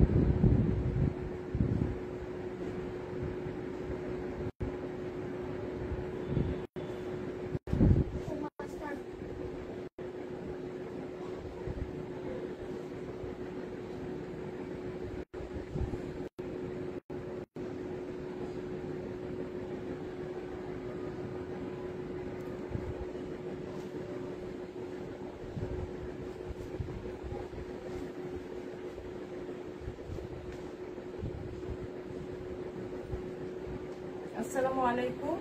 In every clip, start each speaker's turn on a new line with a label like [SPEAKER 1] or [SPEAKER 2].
[SPEAKER 1] 何? আসসালামু আলাইকুম।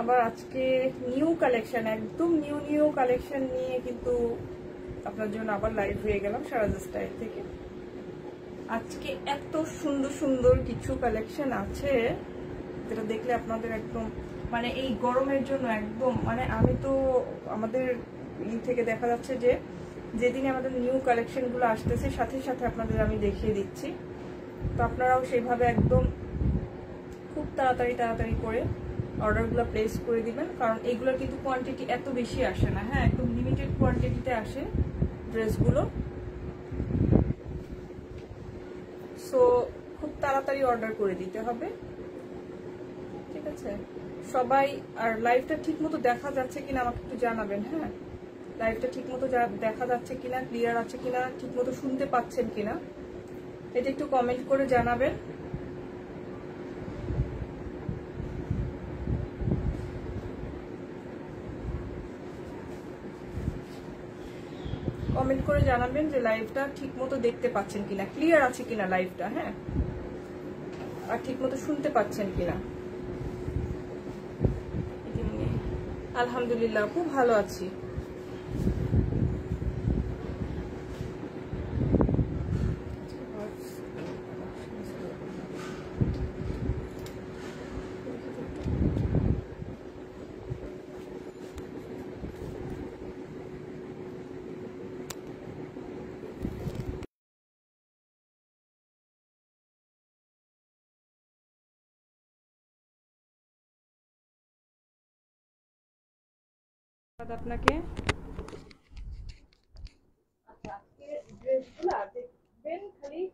[SPEAKER 1] আবার আজকে নিউ কালেকশন একদম নিউ নিউ কালেকশন নিয়ে কিন্তু আপনার জন্য আবার লাইভ হয়ে গেলাম সারাজ স্টাইল থেকে। আজকে এত সুন্দর সুন্দর কিছু কালেকশন আছে যেটা দেখলে আপনাদের একদম মানে এই গরমের জন্য একদম মানে আমি তো আমাদের ই থেকে দেখা যাচ্ছে যে যেদিন আমাদের নিউ কালেকশনগুলো আসতেছে, সাথে সাথে আপনাদের আমি দেখিয়ে দিচ্ছি। তো আপনারাও সেইভাবে একদম তাড়াতাড়ি তাড়াতাড়ি করে অর্ডারগুলো প্লেস করে দিবেন। কারণ এগুলোর কিন্তু কোয়ান্টিটি এত বেশি আসে না। হ্যাঁ একদম লিমিটেড কোয়ান্টিটিতে আসে ড্রেসগুলো সো খুব তাড়াতাড়ি অর্ডার করে দিতে হবে। ঠিক আছে? সবাই, আর লাইভটা ঠিক মতো দেখা যাচ্ছে কিনা আমাকে একটু জানাবেন হ্যাঁ? লাইভটা ঠিক মতো দেখা যাচ্ছে কিনা ক্লিয়ার আছে কিনা ঠিক মতো শুনতে পাচ্ছেন কিনা, এটা একটু কমেন্ট করে জানাবেন কমেন্ট করে জানাবেন যে লাইভটা ঠিক মতো দেখতে পাচ্ছেন কিনা ক্লিয়ার আছে কিনা লাইভটা হ্যাঁ? আর ঠিক মতো শুনতে পাচ্ছেন কিনা? আলহামদুলিল্লাহ, খুব ভালো আছি। আপনাকে।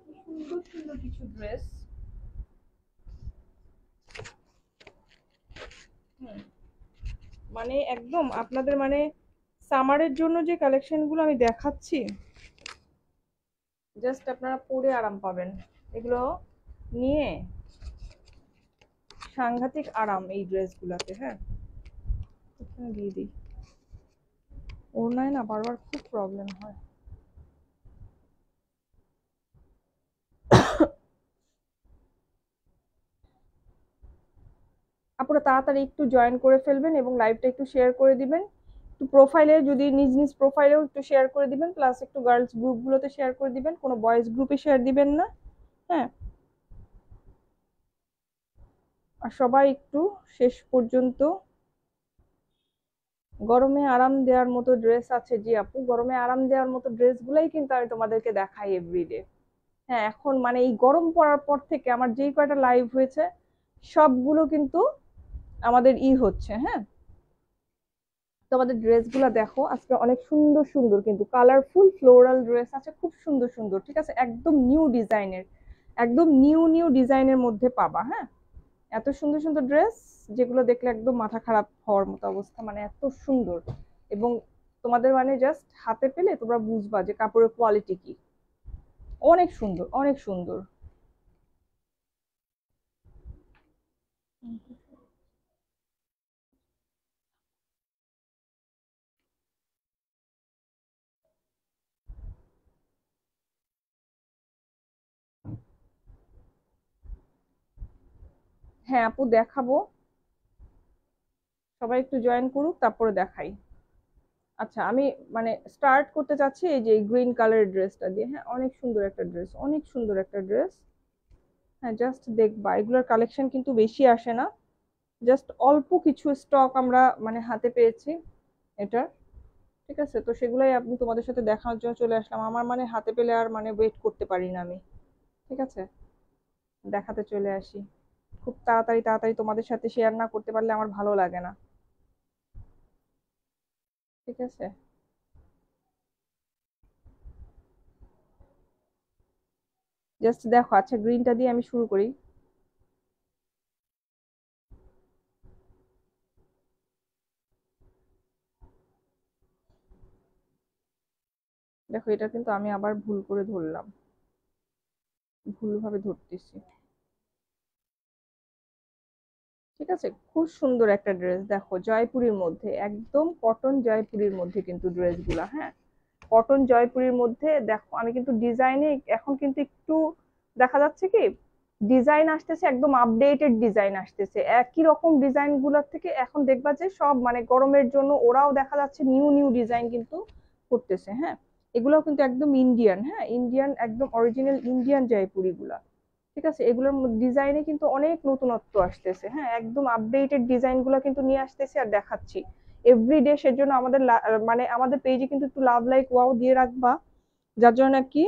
[SPEAKER 1] কি সুন্দর সুন্দর কিছু ড্রেস। মানে একদম আপনাদের মানে সামারের জন্য যে কালেকশনগুলো আমি দেখাচ্ছি, জাস্ট আপনারা পরে আরাম পাবেন। এগুলো নিয়ে সাংঘাতিক আরাম এই ড্রেসগুলোতে হ্যাঁ। দিয়ে দিই। ওড়নায় না বারবার খুব প্রবলেম হয়। আপনারা তাড়াতাড়ি একটু জয়েন করে ফেলবেন এবং লাইভটা একটু শেয়ার করে দিবেন। একটু প্রোফাইলে যদি নিজ নিজ প্রোফাইলেও একটু শেয়ার করে দিবেন প্লাস একটু গার্লস গ্রুপগুলোতে শেয়ার করে দিবেন, কোনো বয়েজ গ্রুপে শেয়ার দিবেন না হ্যাঁ? আর সবাই একটু শেষ পর্যন্ত গরমে আরাম দেওয়ার মতো ড্রেস আছে জি আপু। গরমে আরাম দেওয়ার মতো ড্রেসগুলাই কিন্তু আমি তোমাদেরকে দেখাই এভরিডে হ্যাঁ এখন মানে এই গরম পড়ার পর থেকে আমার যেই কয়টা লাইভ হয়েছে, সবগুলো কিন্তু আমাদের ই হচ্ছে হ্যাঁ। তোমাদের ড্রেসগুলো দেখো, আজকে অনেক সুন্দর সুন্দর কিন্তু কালারফুল ফ্লোরাল ড্রেস আছে, খুব সুন্দর সুন্দর, ঠিক আছে? একদম নিউ ডিজাইনের একদম নিউ নিউ ডিজাইনের মধ্যে পাবা হ্যাঁ? এত সুন্দর সুন্দর ড্রেস যেগুলো দেখলে একদম মাথা খারাপ হওয়ার মতো অবস্থা মানে এত সুন্দর। এবং তোমাদের মানে জাস্ট হাতে পেলে তোমরা বুঝবা যে কাপড়ের কোয়ালিটি কি। অনেক সুন্দর অনেক সুন্দর। হ্যাঁ আপু দেখাবো। সবাই একটু জয়েন করুক, তারপরে দেখাই। আচ্ছা আমি মানে স্টার্ট করতে চাচ্ছি এই যে গ্রিন কালারের ড্রেসটা দিয়ে। হ্যাঁ অনেক সুন্দর একটা ড্রেস অনেক সুন্দর একটা ড্রেস হ্যাঁ জাস্ট দেখবা, এগুলোর কালেকশন কিন্তু বেশি আসে না। জাস্ট অল্প কিছু স্টক আমরা মানে হাতে পেয়েছি এটার। ঠিক আছে? তো সেগুলাই আপনি তোমাদের সাথে দেখানোর জন্য চলে আসলাম। আমার মানে হাতে পেলে আর মানে ওয়েট করতে পারি না আমি। ঠিক আছে? দেখাতে চলে আসি। খুব তাড়াতাড়ি তাড়াতাড়ি তোমাদের সাথে শেয়ার না করতে পারলে আমার ভালো লাগে না। ঠিক আছে? জাস্ট দেখো আচ্ছা গ্রিনটা দিয়ে আমি শুরু করি। দেখো, এটা কিন্তু আমি আবার ভুল করে ধরলাম। ভুলভাবে ধরতেছি। ঠিক আছে? খুব সুন্দর একটা ড্রেস দেখো, জয়পুরীর মধ্যে, একদম কটন জয়পুরীর মধ্যে কিন্তু ড্রেসগুলা হ্যাঁ? কটন জয়পুরীর মধ্যে দেখো, আমি কিন্তু ডিজাইনে এখন কিন্তু একটু দেখা যাচ্ছে কি ডিজাইন আসতেছে, একদম আপডেটেড ডিজাইন আসতেছে। একই রকম ডিজাইনগুলোর থেকে এখন দেখবা যে সব মানে গরমের জন্য ওরাও দেখা যাচ্ছে নিউ নিউ ডিজাইন কিন্তু করতেছে হ্যাঁ? এগুলোও কিন্তু একদম ইন্ডিয়ান হ্যাঁ? ইন্ডিয়ান একদম অরিজিনাল ইন্ডিয়ান জয়পুরি গুলা ঠিক আছে? এগুলোর ডিজাইনে কিন্তু অনেক নতুনত্ব আসতেছে। হ্যাঁ একদম আপডেটেড ডিজাইনগুলো কিন্তু নিয়ে আসতেছে আর দেখাচ্ছি। এভরিডে সেজন্য আমাদের মানে আমাদের পেজে কিন্তু একটু লাভ লাইক ওয়াও দিয়ে রাখবা। যার জন্য কি?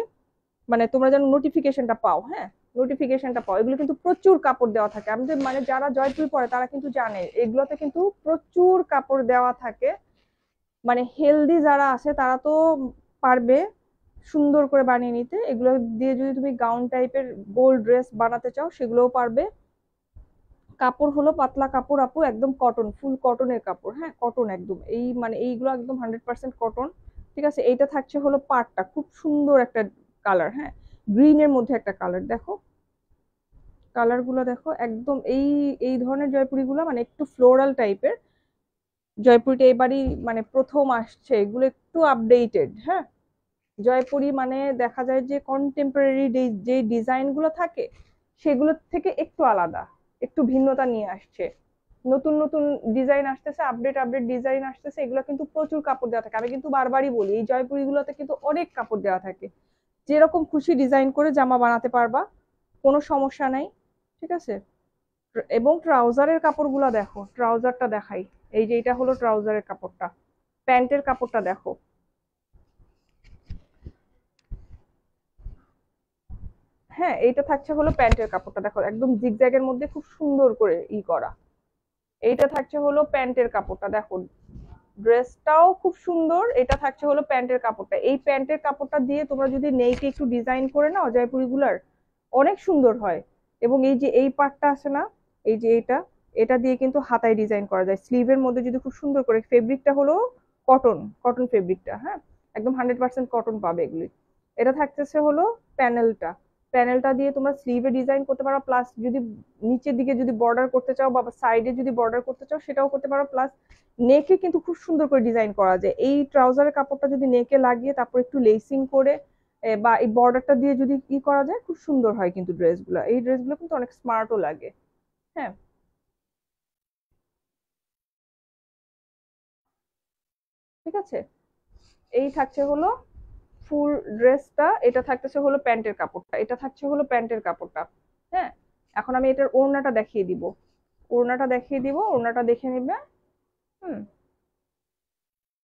[SPEAKER 1] মানে তোমরা যেন নোটিফিকেশনটা পাও হ্যাঁ? নোটিফিকেশনটা পাও। এগুলো কিন্তু প্রচুর কাপড় দেওয়া থাকে। আমাদের মানে যারা জয়পুর পরে তারা কিন্তু জানে, এগুলোতে কিন্তু প্রচুর কাপড় দেওয়া থাকে। মানে হেলদি যারা আছে তারা তো পারবে সুন্দর করে বানিয়ে নিতে। এগুলো দিয়ে যদি তুমি গাউন টাইপের গোল ড্রেস বানাতে চাও, সেগুলোও পারবে। কাপড় হলো পাতলা কাপড় আপু, একদম কটন ফুল কটনের কাপড় হ্যাঁ? কটন একদম। এই মানে এইগুলো একদম হান্ড্রেড পার্সেন্ট কটন ঠিক আছে? এইটা থাকছে হলো পাটটা, খুব সুন্দর একটা কালার হ্যাঁ? গ্রিনের মধ্যে একটা কালার দেখো। কালারগুলো দেখো, একদম এই এই ধরনের জয়পুরিগুলো মানে একটু ফ্লোরাল টাইপের জয়পুরিটা এবারই মানে প্রথম আসছে, এগুলো একটু আপডেটেড হ্যাঁ? জয়পুরি মানে দেখা যায় যে কন্টেম্পোরারি যে ডিজাইনগুলো থাকে সেগুলোর থেকে একটু আলাদা, একটু ভিন্নতা নিয়ে আসছে। নতুন নতুন ডিজাইন আসতেছে আপডেট আপডেট ডিজাইন আসতেছে, এগুলো কিন্তু প্রচুর কাপড় দেওয়া থাকে। আমি কিন্তু বারবারই বলি, এই জয়পুরিগুলোতে কিন্তু অনেক কাপড় দেওয়া থাকে। যেরকম খুশি ডিজাইন করে জামা বানাতে পারবা, কোনো সমস্যা নাই, ঠিক আছে? এবং ট্রাউজারের কাপড়গুলো দেখো, ট্রাউজারটা দেখাই। এই যে এটা হলো ট্রাউজারের কাপড়টা, প্যান্টের কাপড়টা দেখো। হ্যাঁ এইটা থাকছে হলো প্যান্টের কাপড়টা। দেখো, একদম জিগজ্যাগের মধ্যে খুব সুন্দর করে ই করা। এইটা থাকছে হলো প্যান্টের কাপড়টা। দেখো, ড্রেসটাও খুব সুন্দর, এটা থাকছে হলো প্যান্টের কাপড়টা। এই প্যান্টের কাপড়টা দিয়ে তোমরা যদি নেইকে একটু ডিজাইন করে নাও, জয়পুরিগুলার, অনেক সুন্দর হয়। এবং এই যে এই পার্টটা আছে না, এই যে এটা এটা দিয়ে কিন্তু হাতায় ডিজাইন করা যায়। স্লিভের মধ্যে যদি খুব সুন্দর করে, ফেব্রিকটা হলো কটন কটন ফেব্রিকটা হ্যাঁ? একদম হান্ড্রেড পার্সেন্ট কটন পাবে এগুলি। এটা থাকতেছে হলো প্যানেলটা। প্যানেলটা দিয়ে তোমরা স্লিভে ডিজাইন করতে পারো প্লাস যদি নিচের দিকে যদি বর্ডার করতে চাও বা সাইডে যদি বর্ডার করতে চাও, সেটাও করতে পারো প্লাস নেকে কিন্তু খুব সুন্দর করে ডিজাইন করা যায়। এই ট্রাউজারের কাপড়টা যদি নেকে লাগিয়ে তারপর একটু লেসিং করে বা এই বর্ডারটা দিয়ে যদি ই করা যায়, খুব সুন্দর হয় কিন্তু ড্রেসগুলো এই ড্রেসগুলো কিন্তু অনেক স্মার্টও লাগে। হ্যাঁ। ঠিক আছে? এই থাকছে হলো ফুল ড্রেসটা, এটা থাকতেছে হলো প্যান্টের কাপড়টা, এটা থাকছে হলো প্যান্টের কাপড়টা হ্যাঁ? এখন আমি এটার ওড়নাটা দেখিয়ে দিব। ওড়নাটা দেখিয়ে দিব, ওড়নাটা দেখে নিবে, হুম?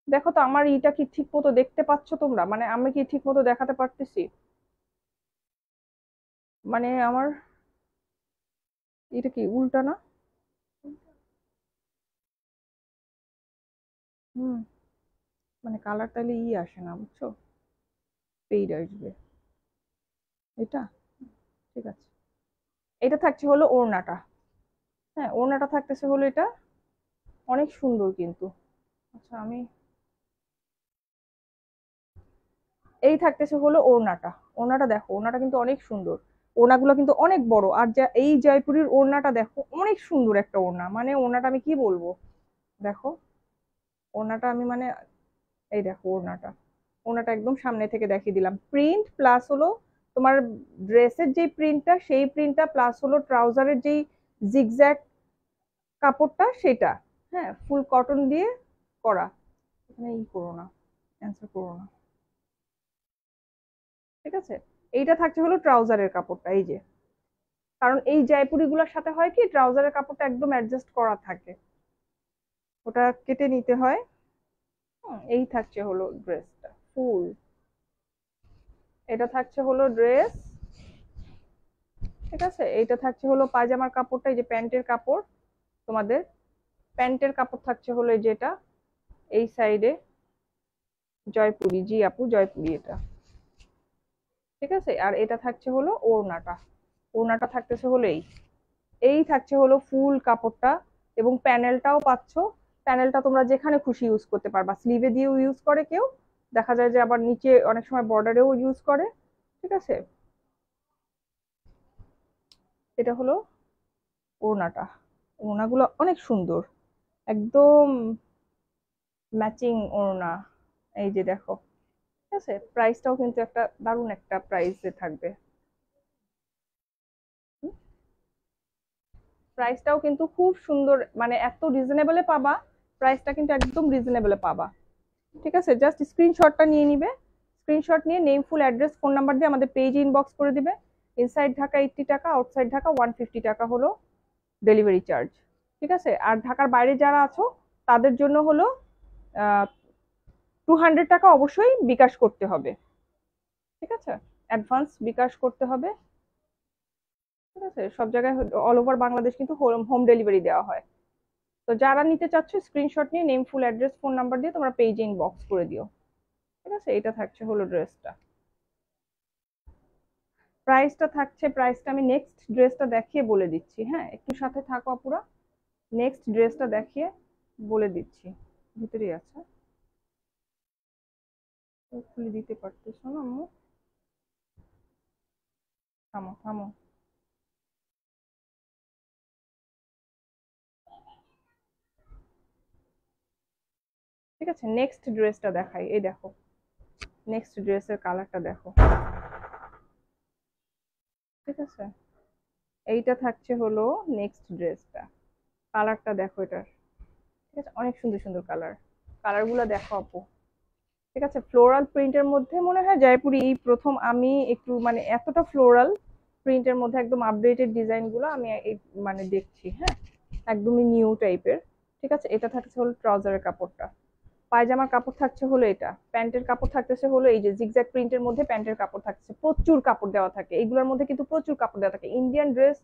[SPEAKER 1] দেখো তো, আমার ইটা কি ঠিক মতো দেখতে পাচ্ছ তোমরা? মানে আমি কি ঠিক মতো দেখাতে পারতেছি? মানে আমার এটা কি, উল্টা না? হুম। মানে কালার তাহলে ই আসে না, বুঝছ? পেইড আসবে এটা? ঠিক আছে। এটা থাকছে হলো ওড়নাটা। হ্যাঁ ওড়নাটা থাকতেছে হলো এটা। অনেক সুন্দর কিন্তু। আচ্ছা আমি এই থাকতেছে হলো ওড়নাটা। ওড়নাটা দেখো, ওড়নাটা কিন্তু অনেক সুন্দর। ওড়নাগুলো কিন্তু অনেক বড়। আর যা, এই জয়পুরের ওড়নাটা দেখো, অনেক সুন্দর একটা ওড়না। মানে ওড়নাটা আমি কি বলব? দেখো, ওড়নাটা আমি মানে এই দেখো ওড়নাটা। ওড়নাটা একদম সামনে থেকে দেখিয়ে দিলাম। প্রিন্ট প্লাস হলো তোমার ড্রেসের যে প্রিন্টটা সেই প্রিন্টটা প্লাস হলো ট্রাউজারের যেই জিগজ্যাগ কাপড়টা, সেটা। হ্যাঁ ফুল কটন দিয়ে করা। এখানে ই করো না অ্যান্সার করো না। ঠিক আছে? এইটা থাকছে হলো ট্রাউজারের কাপড়টা, এই যে। কারণ এই জয়পুরিগুলোর সাথে হয় কি ট্রাউজারের কাপড়টা একদম অ্যাডজাস্ট করা থাকে। ওটা কেটে নিতে হয়। এই থাকছে হলো ড্রেসটা ফুল। এটা থাকছে হলো ড্রেস। ঠিক আছে? এইটা থাকছে হলো পায়জামার কাপড়টা, এই যে প্যান্টের কাপড় তোমাদের। প্যান্টের কাপড় থাকছে হলো যেটা, এই সাইডে জয়পুরি। জি আপু, জয়পুরি এটা। ঠিক আছে? আর এটা থাকছে হলো ওড়নাটা। ওড়নাটা থাকতেছে হলো এই। এই থাকছে হলো ফুল কাপড়টা এবং প্যানেলটাও পাচ্ছ। প্যানেলটা তোমরা যেখানে খুশি ইউজ করতে পারবা। স্লিভে দিয়েও ইউজ করে কেউ। দেখা যায় যে আবার নিচে অনেক সময় বর্ডারেও ইউজ করে, ঠিক আছে? এটা হলো ওড়নাটা। ওড়নাগুলো অনেক সুন্দর। একদম ম্যাচিং ওড়না। এই যে দেখো, ঠিক আছে? প্রাইসটাও কিন্তু একটা দারুণ একটা প্রাইসে থাকবে। প্রাইসটাও কিন্তু খুব সুন্দর মানে এত রিজনেবলে পাবা প্রাইসটা কিন্তু একদম রিজনেবলে পাবা। ঠিক আছে? জাস্ট স্ক্রিনশটটা নিয়ে নিবে। স্ক্রিনশট নিয়ে name full address phone number দিয়ে আমাদের পেজে ইনবক্স করে দিবে। ইনসাইড ঢাকা এইটটি টাকা আউটসাইড ঢাকা ওয়ান ফিফটি টাকা হলো ডেলিভারি চার্জ ঠিক আছে? আর ঢাকার বাইরে যারা আছো, তাদের জন্য হলো টু হান্ড্রেড টাকা অবশ্যই বিকাশ করতে হবে। ঠিক আছে? অ্যাডভান্স বিকাশ করতে হবে। ঠিক আছে? সব জায়গায় অল ওভার বাংলাদেশ কিন্তু হোম ডেলিভারি দেওয়া হয়। তো যারা নিতে চাচ্ছ স্ক্রিনশট নিয়ে name full address phone number দিয়ে তোমরা পেজে ইনবক্স করে দিও। ঠিক আছে? এটা থাকছে হলো ড্রেসটা প্রাইসটা থাকছে প্রাইসটা আমি নেক্সট ড্রেসটা দেখিয়ে বলে দিচ্ছি হ্যাঁ? একটু সাথে থাকো আপুরা। নেক্সট ড্রেসটা দেখিয়ে বলে দিচ্ছি। ভিতরেই আছে। খুলে দিতে পারতেছো না আম্মু। থামো থামো। ঠিক আছে? নেক্সট ড্রেসটা দেখাই। এই দেখো। নেক্সট ড্রেসের কালারটা দেখো। ঠিক আছে? এইটা থাকছে হলো নেক্সট ড্রেসটা কালারটা দেখো এটার। ঠিক আছে? অনেক সুন্দর সুন্দর কালার কালারগুলো দেখো আপু। ঠিক আছে? ফ্লোরাল প্রিন্টের মধ্যে মনে হয় জয়পুরি, এই প্রথম আমি একটু মানে এতটা ফ্লোরাল প্রিন্টের মধ্যে একদম আপডেটেড ডিজাইনগুলো আমি এই মানে দেখছি হ্যাঁ? একদমই নিউ টাইপের ঠিক আছে? এটা থাকছে হলো ট্রাউজারের কাপড়টা। পায়জামার কাপড় থাকছে হলো এটা, প্যান্টের কাপড় থাকতেছে হলো এই যে জিগজ্যাগ প্রিন্টের মধ্যে প্যান্টের কাপড় থাকছে, প্রচুর কাপড় দেওয়া থাকে, এইগুলোর মধ্যে কিন্তু প্রচুর কাপড় দেওয়া থাকে ইন্ডিয়ান ড্রেস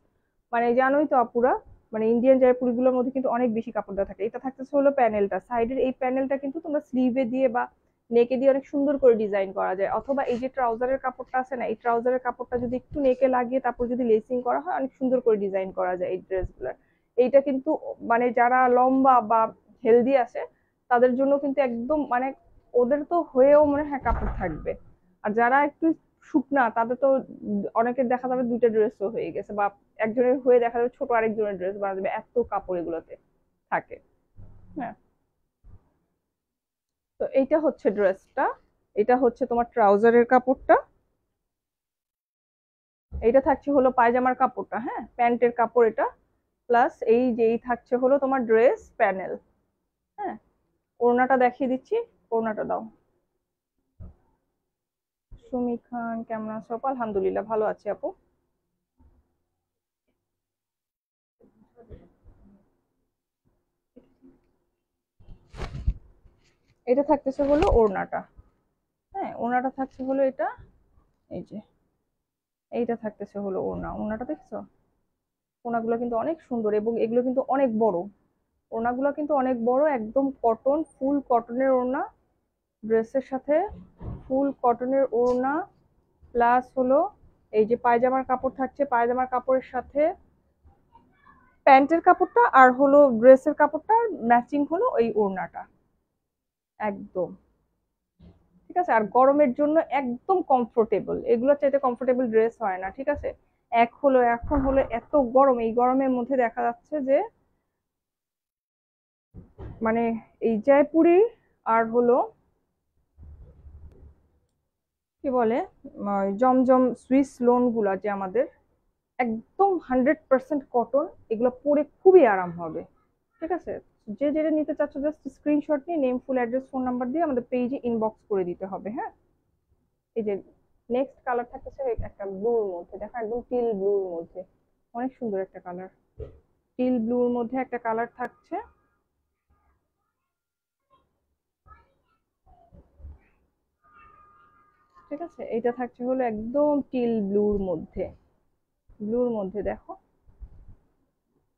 [SPEAKER 1] মানে জানোই তো আপুরা মানে ইন্ডিয়ান জয়পুরিগুলোর মধ্যে কিন্তু অনেক বেশি কাপড় দেওয়া থাকে, এটা থাকতেছে হলো প্যানেলটা, সাইডের এই প্যানেলটা কিন্তু তোমরা স্লিভে দিয়ে বা নেকে দিয়ে অনেক সুন্দর করে ডিজাইন করা যায়, অথবা এই যে ট্রাউজারের কাপড়টা আছে না, এই ট্রাউজারের কাপড়টা যদি একটু নেকে লাগিয়ে তারপর যদি লেসিং করা হয়, অনেক সুন্দর করে ডিজাইন করা যায় এই ড্রেসগুলোর এইটা কিন্তু মানে যারা লম্বা বা হেলদি আছে তাদের জন্য কিন্তু একদম মানে ওদের তো হয়েও মানে হ্যাঁ কাপড় থাকবে। আর যারা একটু শুকনা, তাদের তো অনেকের দেখা যাবে দুইটা ড্রেসও হয়ে গেছে বা একজনের হয়ে দেখা যাবে ছোট আরেকজনের ড্রেস বানা যাবে, এত কাপড় এগুলোতে থাকে। হ্যাঁ। তো এইটা হচ্ছে ড্রেসটা এটা হচ্ছে তোমার ট্রাউজারের কাপড়টা। এইটা থাকছে হলো পায়জামার কাপড়টা হ্যাঁ প্যান্টের কাপড় এটা, প্লাস এই যেই থাকছে হলো তোমার ড্রেস প্যানেল ওড়নাটা দেখিয়ে দিচ্ছি, ওড়নাটা দাও। সুমি খান, কেমন আছো? আলহামদুলিল্লাহ, ভালো আছি আপু। এটা থাকতেছে হলো ওড়নাটা। হ্যাঁ ওড়নাটা থাকছে হলো এটা, এই যে, এইটা থাকতেছে হলো ওড়না। ওড়নাটা দেখছ? ওড়নাগুলো কিন্তু অনেক সুন্দর এবং এগুলো কিন্তু অনেক বড়। ওড়নাগুলো কিন্তু অনেক বড়, একদম কটন ফুল কটনের ওড়না। ড্রেসের সাথে ফুল কটনের ওড়না প্লাস হলো এই যে পায়জামার কাপড় থাকছে, পায়জামার কাপড়ের সাথে প্যান্টের কাপড়টা আর হলো ড্রেসের কাপড়টা ম্যাচিং হলো ওই ওড়নাটা। একদম। ঠিক আছে? আর গরমের জন্য একদম কমফোর্টেবল এগুলো চাইতে কমফোর্টেবল ড্রেস হয় না, ঠিক আছে? এক হলো, এখন হলো এত গরম, এই গরমের মধ্যে দেখা যাচ্ছে যে মানে এই জয়পুরি আর হলো কি বলে জমজম সুইস লোনগুলা যে আমাদের একদম হান্ড্রেড পার্সেন্ট কটন, এগুলো পরে খুবই আরাম হবে। ঠিক আছে? যে যেটা নিতে চাচ্ছ জাস্ট স্ক্রিনশট নিয়ে name full address phone number দিয়ে আমাদের পেজে ইনবক্স করে দিতে হবে হ্যাঁ? এই যে নেক্সট কালার থাকতেছে একটা ব্লুর মধ্যে, দেখো একদম টিল ব্লুর মধ্যে। অনেক সুন্দর একটা কালার টিল ব্লুর মধ্যে একটা কালার থাকছে। ঠিক আছে? এটা থাকছে হলো একদম টিল ব্লুর মধ্যে। ব্লুর মধ্যে দেখো।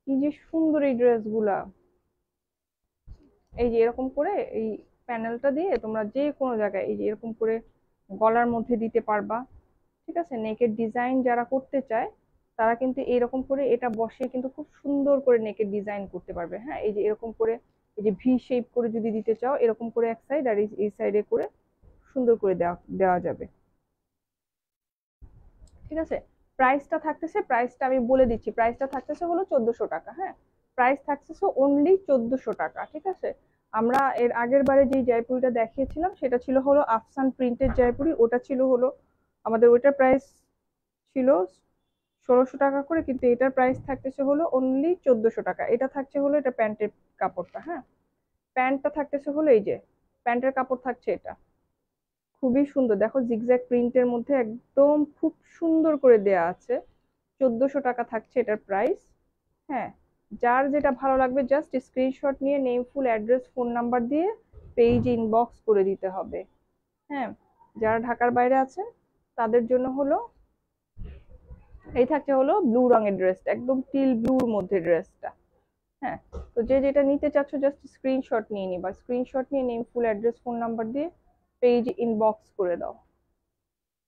[SPEAKER 1] কি যে সুন্দর এই ড্রেসগুলা এই যে এরকম করে এই প্যানেলটা দিয়ে তোমরা যে কোনো জায়গায় এই যে এরকম করে গলার মধ্যে দিতে পারবা। ঠিক আছে? নেকের ডিজাইন যারা করতে চায়, তারা কিন্তু এরকম করে এটা বসে কিন্তু খুব সুন্দর করে নেকের ডিজাইন করতে পারবে। হ্যাঁ? এই যে এরকম করে এই যে ভি শেপ করে যদি দিতে চাও, এরকম করে এক সাইড আর এই সাইডে করে সুন্দর করে দেওয়া দেওয়া যাবে। ঠিক আছে? প্রাইসটা থাকতেছে প্রাইসটা আমি বলে দিচ্ছি। প্রাইসটা থাকতেছে হলো চোদ্দশো টাকা হ্যাঁ? প্রাইস থাকতেছে অনলি চোদ্দশো টাকা, ঠিক আছে? আমরা এর আগের বারে যে জয়পুরিটা দেখিয়েছিলাম, সেটা ছিল হলো আফসান প্রিন্টের জয়পুরি। ওটা ছিল হলো, আমাদের ওইটার প্রাইস ছিল ষোলোশো টাকা করে, কিন্তু এটার প্রাইস থাকতেছে হলো অনলি চোদ্দশো টাকা। এটা থাকছে হলো এটা প্যান্টের কাপড়টা হ্যাঁ? প্যান্টটা থাকতেছে হলো এই যে প্যান্টের কাপড় থাকছে এটা। খুবই সুন্দর। দেখো জিগজ্যাগ প্রিন্টের মধ্যে একদম খুব সুন্দর করে দেয়া আছে। চোদ্দশো টাকা থাকছে এটার প্রাইস হ্যাঁ যার যেটা ভালো লাগবে জাস্ট স্ক্রিনশট নিয়ে name full address phone number দিয়ে পেজ ইনবক্স করে দিতে হবে। হ্যাঁ যারা ঢাকার বাইরে আছে, তাদের জন্য হলো, এই থাকছে হলো ব্লু রঙের ড্রেসটা একদম টিল ব্লুর মধ্যে ড্রেসটা হ্যাঁ তো যে যেটা নিতে চাচ্ছ জাস্ট স্ক্রিনশট নিয়ে নিবা। স্ক্রিনশট নিয়ে name full address phone number দিয়ে পেজ ইনবক্স করে দাও।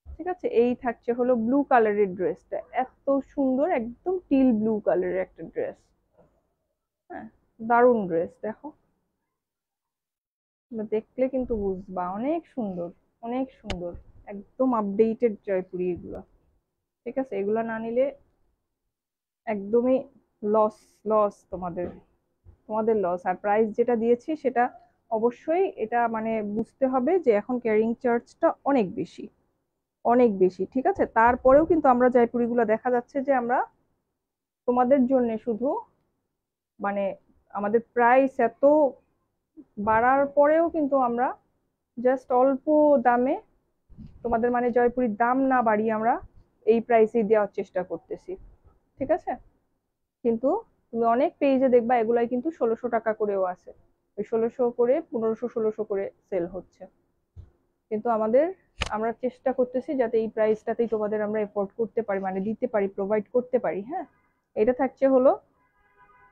[SPEAKER 1] ঠিক আছে? এই থাকছে হলো ব্লু কালারের ড্রেসটা এত সুন্দর, একদম টিল ব্লু কালারের একটা ড্রেস হ্যাঁ দারুণ ড্রেস দেখো। দেখলে কিন্তু বুঝবা, অনেক সুন্দর অনেক সুন্দর। একদম আপডেটেড জয়পুরি এগুলো। ঠিক আছে? এগুলো না নিলে একদমই লস লস তোমাদের তোমাদের লস আর প্রাইস যেটা দিয়েছি সেটা অবশ্যই এটা মানে বুঝতে হবে যে এখন ক্যারিং চার্জটা অনেক বেশি অনেক বেশি, ঠিক আছে? তারপরেও কিন্তু আমরা জয়পুরিগুলো দেখা যাচ্ছে যে আমরা তোমাদের জন্য শুধু মানে আমাদের প্রাইস এত বাড়ার পরেও কিন্তু আমরা জাস্ট অল্প দামে তোমাদের মানে জয়পুরির দাম না বাড়িয়ে আমরা এই প্রাইসেই দেওয়ার চেষ্টা করতেছি, ঠিক আছে? কিন্তু তুমি অনেক পেজে দেখবা এগুলাই কিন্তু ষোলোশো টাকা করেও আছে। ওই ষোলোশো করে, পনেরোশো, ষোলোশো করে সেল হচ্ছে। কিন্তু আমাদের, আমরা চেষ্টা করতেছি যাতে এই প্রাইসটাতেই তোমাদের আমরা এফোর্ড করতে পারি মানে দিতে পারি প্রোভাইড করতে পারি হ্যাঁ? এটা থাকছে হলো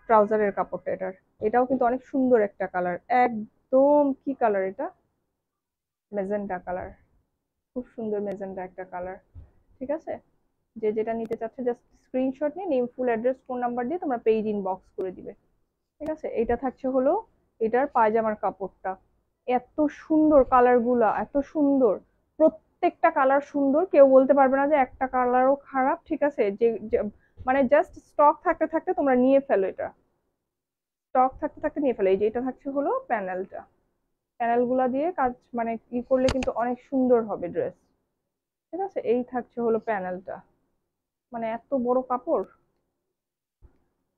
[SPEAKER 1] ট্রাউজারের কাপড়টা এটার। এটাও কিন্তু অনেক সুন্দর একটা কালার একদম কি কালার এটা? মেজেন্টা কালার খুব সুন্দর মেজেন্টা একটা কালার ঠিক আছে? যে যেটা নিতে চাচ্ছে জাস্ট স্ক্রিনশট নিয়ে name full address phone number দিয়ে তোমরা পেজ ইনবক্স করে দিবে। ঠিক আছে? এটা থাকছে হলো এটার পায়জামার কাপড়টা। এত সুন্দর কালারগুলা এত সুন্দর। প্রত্যেকটা কালার সুন্দর, কেউ বলতে পারবে না যে একটা কালারও খারাপ, ঠিক আছে? যে মানে জাস্ট স্টক থাকতে থাকতে তোমরা নিয়ে ফেলো এটা। স্টক থাকতে থাকতে নিয়ে ফেলো। এই যে এটা থাকছে হলো প্যানেলটা প্যানেলগুলা দিয়ে কাজ মানে ই করলে কিন্তু অনেক সুন্দর হবে ড্রেস ঠিক আছে? এই থাকছে হলো প্যানেলটা মানে এত বড় কাপড়।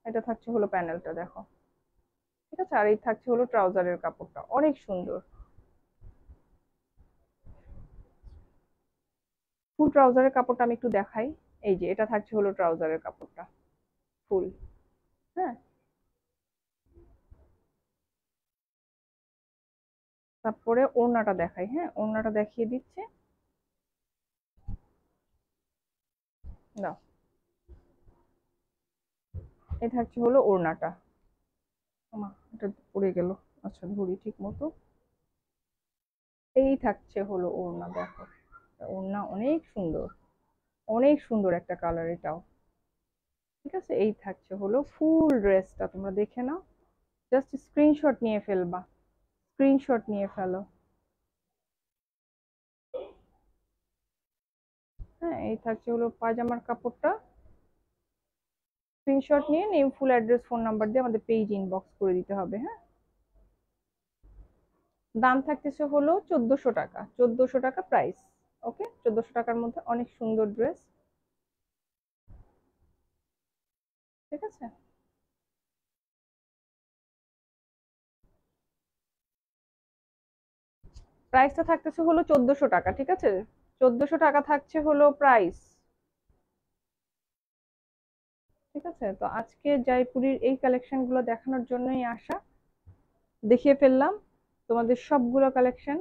[SPEAKER 1] এটা থাকছে হলো প্যানেলটা দেখো। ঠিক আছে? আর এই থাকছে হলো ট্রাউজারের কাপড়টা। অনেক সুন্দর। ফুল ট্রাউজারের কাপড়টা আমি একটু দেখাই। এই যে, এটা থাকছে হলো ট্রাউজারের কাপড়টা। ফুল। হ্যাঁ? তারপরে ওড়নাটা দেখাই। হ্যাঁ ওড়নাটা দেখিয়ে দিচ্ছে। দাও এই থাকছে হলো ওড়নাটা। এটা পড়ে গেল। আচ্ছা ধরি ঠিক মতো। এই থাকছে হলো ওড়না, দেখো। ওড়না অনেক সুন্দর। অনেক সুন্দর একটা কালার এটাও। ঠিক আছে, এই থাকছে হলো ফুল ড্রেসটা তোমরা দেখে নাও। জাস্ট স্ক্রিনশট নিয়ে ফেলবা। স্ক্রিনশট নিয়ে ফেলো। হ্যাঁ এই থাকছে হলো পায়জামার কাপড়টা। স্ক্রিনশট নিয়ে name full address phone number দিয়ে আমাদের পেজ ইনবক্স করে দিতে হবে হ্যাঁ? দাম থাকতেছে হলো চোদ্দশো টাকা চোদ্দশো টাকা প্রাইস ওকে চোদ্দশো টাকার মধ্যে অনেক সুন্দর ড্রেস ঠিক আছে? প্রাইসটা থাকতেছে হলো চোদ্দশো টাকা, ঠিক আছে? চোদ্দশো টাকা থাকছে হলো প্রাইস ঠিক আছে? তো আজকে জয়পুরীর এই কালেকশনগুলো দেখানোর জন্যই আসা। দেখিয়ে ফেললাম। তোমাদের সবগুলো কালেকশন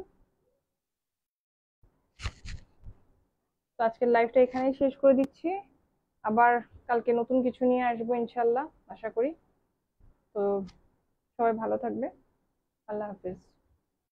[SPEAKER 1] তো আজকের লাইভটা এখানেই শেষ করে দিচ্ছি। আবার কালকে নতুন কিছু নিয়ে আসব ইনশাল্লাহ আশা করি। তো সবাই ভালো থাকবে। আল্লাহ হাফিজ।